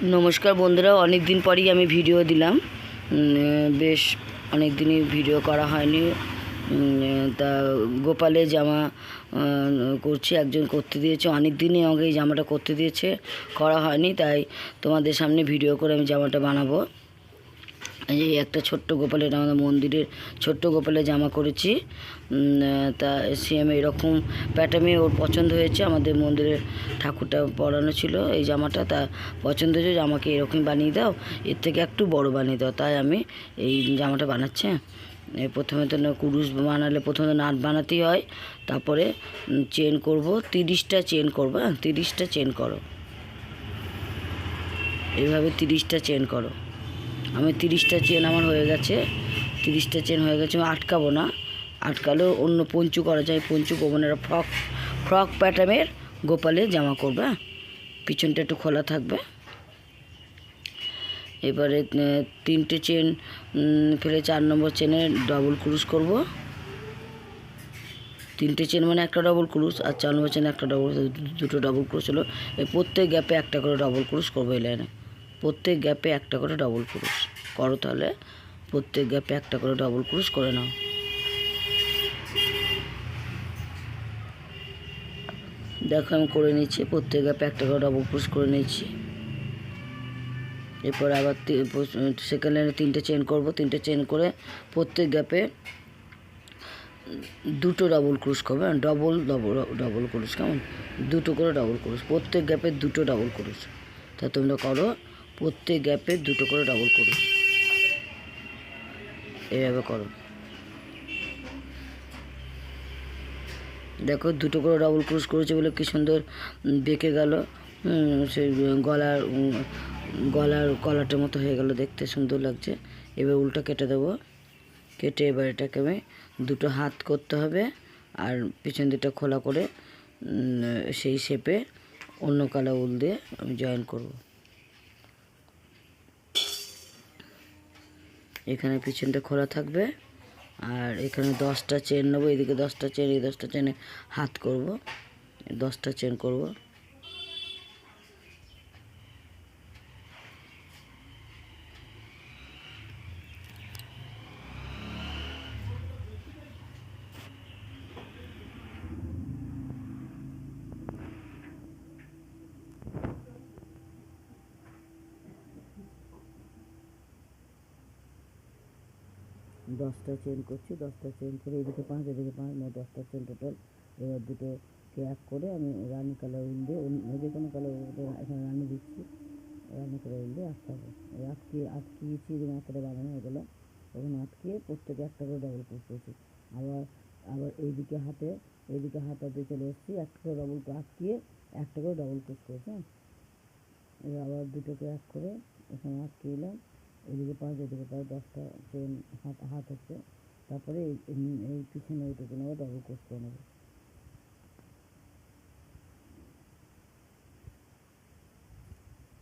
নমস্কার বন্ধুরা অনেক দিন পরেই আমি ভিডিও দিলাম। বেশ অনেক দিনই ভিডিও করা হয়নি। তা গোপালে জামা করছি, একজন করতে দিয়েছে। অনেক দিনই আমাকে এই জামাটা করতে দিয়েছে, করা হয়নি, তাই তোমাদের সামনে ভিডিও করে আমি জামাটা বানাবো। এই একটা ছোট্ট গোপালের আমাদের মন্দিরের ছোট্ট গোপালের জামা করেছি। তা সেম এরকম প্যাটার্নে ওর পছন্দ হয়েছে। আমাদের মন্দিরের ঠাকুরটা পরানো ছিল এই জামাটা। তা পছন্দ হয়েছে যে আমাকে এরকম বানিয়ে দাও, এর থেকে একটু বড় বানিয়ে দাও। তাই আমি এই জামাটা বানাচ্ছি হ্যাঁ। প্রথমে তো কুরুশ বানালে প্রথমে তো নাট বানাতেই হয়, তারপরে চেন করব। তিরিশটা চেন করব হ্যাঁ তিরিশটা চেন করো। এইভাবে তিরিশটা চেন করো। আমি তিরিশটা চেন আমার হয়ে গেছে, তিরিশটা চেন হয়ে গেছে, আমি আটকাবো না। আটকালেও অন্য পঞ্চু করা যায়, পঞ্চু না ফ্রক ফ্রক প্যাটার্নের গোপালে জামা করবে হ্যাঁ? পিছনটা একটু খোলা থাকবে। এবারে তিনটে চেন ফেলে চার নম্বর চেনে ডবল ক্রুশ করব। তিনটে চেন মানে একটা ডবল ক্রুশ আর চার নম্বর চেনে একটা ডবল দুটো ডবল ক্রুশ হলো। প্রত্যেক গ্যাপে একটা করে ডবল ক্রুশ করব এই লাইনে প্রত্যেক গ্যাপে একটা করে ডবল ক্রুশ করো তাহলে প্রত্যেক গ্যাপে একটা করে ডবল ক্রুশ করে নাও। দেখো, আমি করে নিচ্ছি, প্রত্যেক গ্যাপে একটা করে ডবল ক্রুশ করে নিচ্ছি। এরপর আবার সেকেন্ড লাইনে তিনটে চেন করব, তিনটে চেন করে প্রত্যেক গ্যাপে দুটো ডবল ক্রুশ করবে ডবল ডবল ডবল ক্রুশ কেমন? দুটো করে ডবল ক্রুশ প্রত্যেক গ্যাপে দুটো ডবল ক্রুশ তা তোমরা করো, প্রত্যেক গ্যাপে দুটো করে ডবল ক্রুশ এইভাবে করো। দেখো দুটো করে ডবল ক্রুশ করেছে বলে কি সুন্দর বেঁকে গেল। সেই গলার গলার কলাটার মতো হয়ে গেল দেখতে সুন্দর লাগছে। এবার উল্টা কেটে দেবো। কেটে এবার এটাকে আমি দুটো হাত করতে হবে আর পিছন দিকটা খোলা করে সেই শেপে অন্য কালা উল দিয়ে আমি জয়েন করব। এখানে পিছনটা খোলা থাকবে। আর এখানে দশটা চেন নেব, এদিকে দশটা চেন এই দশটা চেনে হাত করব, দশটা চেন করব। দশটা চেন করছি, দশটা চেন করে এদিকে পাঁচ এদিকে পাঁচ, মোট দশটা চেন টোটাল এবার দুটোকে এক করে আমি রানি কালার উল দিয়ে যে কোনো কালার এখানে রানি দিচ্ছি। রানি কালার উল দিয়ে আটকাবো। এই আটকে, আটকিয়েছি যে মাথাটা বানানো হয়ে গেলো তখন আটকিয়ে প্রত্যেকে একটা করে ডবল ক্রোশ করছি। আবার আবার এইদিকে হাতে, এইদিকে হাতাতে চলে এসেছি, একটা করে ডবল আটকিয়ে একটা করে ডবল ক্রোশ করেছি হ্যাঁ। আবার দুটোকে এক করে এখানে আটকে দিলাম এদিকে পাঁচ এদিকে পাঁচ, দশটা চেন হাত হাত হচ্ছে। তারপরে এই পিছনে এইটুকু নেব ডবল কোর্স করে নেব।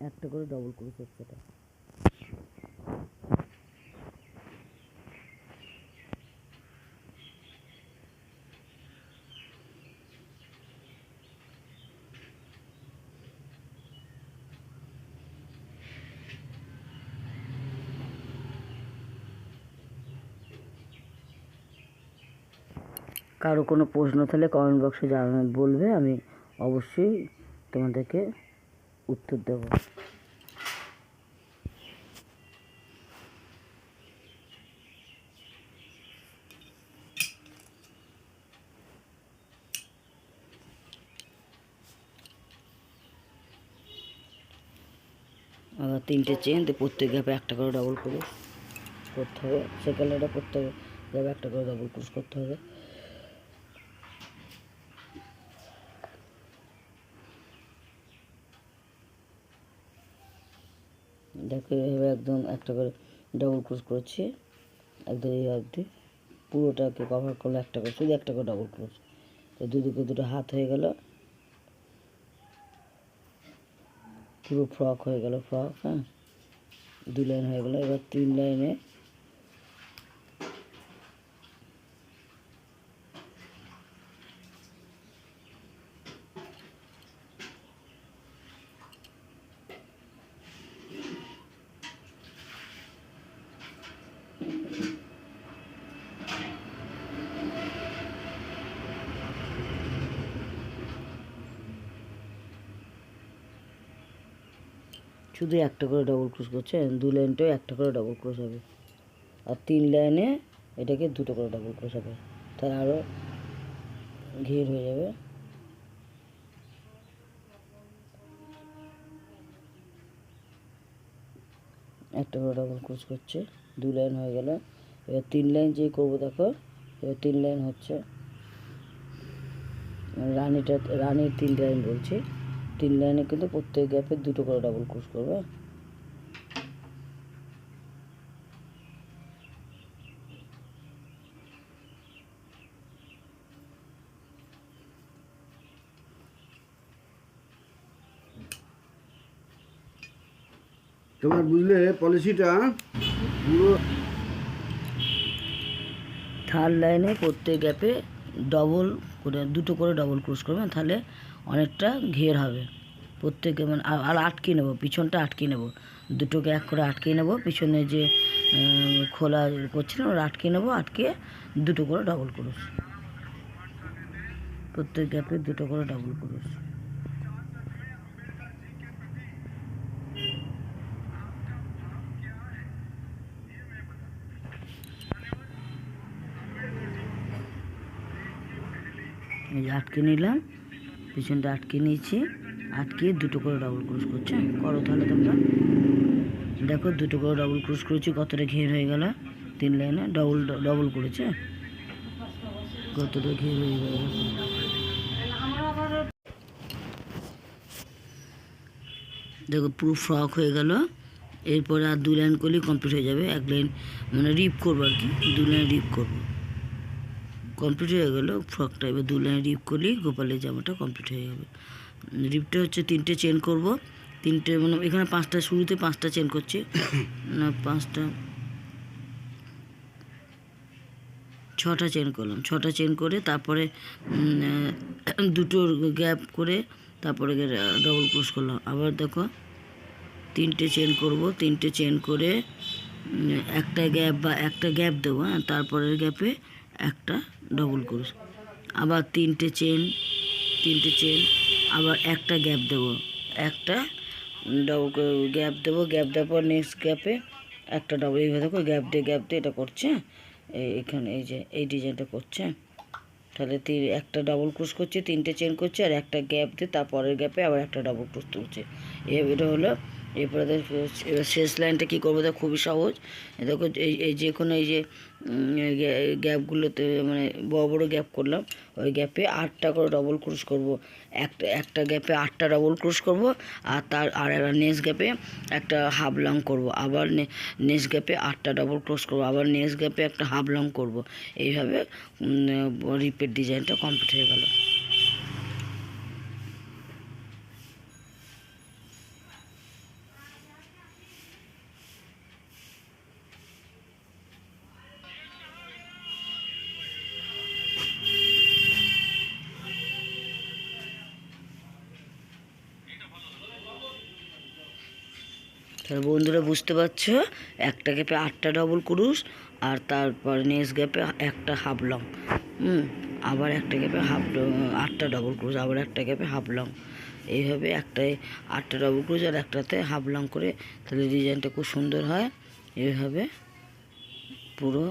একটা করে ডবল ক্রোশ হচ্ছে এটা। কারও কোনো প্রশ্ন থাকলে কমেন্ট বক্সে জানা বলবে, আমি অবশ্যই তোমাদেরকে উত্তর দেবো। আবার তিনটে চেন দিয়ে প্রত্যেক গ্যাপে একটা করে ডবল ক্রুশ করতে হবে। সেকেন্ড প্রত্যেক গ্যাপে একটা করে ডবল ক্রুশ করতে হবে দেখো এইভাবে একদম একটা করে ডবল ক্রুশ করছি। একদম এই অবধি পুরোটাকে কভার করল একটা করে, শুধু একটা করে ডবল ক্রুশ তো দুদিকে দুটো হাত হয়ে গেল। পুরো ফ্রক হয়ে গেল ফ্রক হ্যাঁ? দু লাইন হয়ে গেল। এবার তিন লাইনে শুধু একটা করে ডবল ক্রস করছে, দু লাইনটাও একটা করে ডবল ক্রস হবে। আর তিন লাইনে এটাকে দুটো করে ডবল ক্রস হবে। তাহলে আরও ঘের হয়ে যাবে। একটা করে ডবল ক্রস করছে, দু লাইন হয়ে গেল। এবার তিন লাইন যে করব দেখো, এবার তিন লাইন হচ্ছে, রানিটা, রানির তিন লাইন বলছি। তিন লাইনে কিন্তু প্রত্যেক গ্যাপে দুটো করে ডাবল ক্রস করবে। তোমার বুঝলে পলিসিটা পুরো থার্ড লাইনে প্রত্যেক গ্যাপে ডবল করে দুটো করে ডবল ক্রস করবে। তাহলে অনেকটা ঘের হবে। প্রত্যেকে মানে আর- আটকে নেব, পিছনটা আটকে নেব। দুটোকে এক করে আটকে নেব, পিছনে যে খোলা করছিলাম ওরা আটকে নেব আটকে দুটো করে ডবল ক্রস প্রত্যেক গ্যাপে দুটো করে ডবল ক্রস এই যে আটকে নিলাম। পিছনটা আটকে নিয়েছি। আটকে দুটো করে ডবল ক্রস করছে। করো তাহলে তোমরা। দেখো দুটো করে ডবল ক্রস করেছি, কতটা ঘের হয়ে গেল। তিন লাইনে ডবল ডবল করেছে। কতটা ঘের হয়ে গেল, দেখো। পুরো ফ্রক হয়ে গেল। এরপরে আর দু লাইন করলেই কমপ্লিট হয়ে যাবে। এক লাইন মানে রিপ করব আর কি। দু লাইন রিপ করব। কমপ্লিট হয়ে গেল ফ্রকটা এবার দু লাইন রিপ করলেই গোপালের জামাটা কমপ্লিট হয়ে যাবে। রিপটা হচ্ছে তিনটে চেন করব, তিনটে মানে এখানে পাঁচটা, শুরুতে পাঁচটা চেন করছি। না, পাঁচটা, ছটা চেন করলাম। ছটা চেন করে তারপরে দুটো গ্যাপ করে তারপরে ডবল ক্রস করলাম। আবার দেখো, তিনটে চেন করব, তিনটে চেন করে একটা গ্যাপ বা একটা গ্যাপ দেবো হ্যাঁ তারপরের গ্যাপে একটা ডবল ক্রস আবার তিনটে চেন তিনটে চেন আবার একটা গ্যাপ দেবো। একটা ডবল গ্যাপ দেবো গ্যাপ দেওয়ার পর নেক্সট গ্যাপে একটা ডবল এইভাবে দেখো গ্যাপ দিয়ে গ্যাপ দিয়ে এটা করছে। এখানে এই যে, এই ডিজাইনটা করছে। তাহলে তিন একটা ডাবল ক্রস করছে, তিনটে চেন করছে, আর একটা গ্যাপ দিয়ে তারপরের গ্যাপে আবার একটা ডাবল ক্রস তুলছে। এটা হলো, এরপরে এবার শেষ লাইনটা কী করব? দেখো খুবই সহজ। দেখো এই যে কোনো, এই যে গ্যাপগুলোতে মানে বড় বড় গ্যাপ করলাম। ওই গ্যাপে আটটা করে ডবল ক্রুশ করব। একটা একটা গ্যাপে আটটা ডবল ক্রুশ করব আর তার, আর একটা নেক্সট গ্যাপে একটা হাফ লং করব। আবার নেক্সট গ্যাপে আটটা ডবল ক্রুশ করব। আবার নেক্সট গ্যাপে একটা হাফ লং করব। এইভাবে রিপের ডিজাইনটা কমপ্লিট হয়ে গেল। তাহলে বন্ধুরা, বুঝতে পারছ? একটা গ্যাপে আটটা ডবল ক্রুশ আর তারপর নেক্সট গ্যাপে একটা হাফ লং হুম, আবার একটা গ্যাপে হাফ আটটা ডবল ক্রুশ আবার একটা গ্যাপে হাফ লং এইভাবে একটাই আটটা ডবল ক্রুশ আর একটাতে হাফ লং করে, তাহলে ডিজাইনটা খুব সুন্দর হয়। এইভাবে পুরো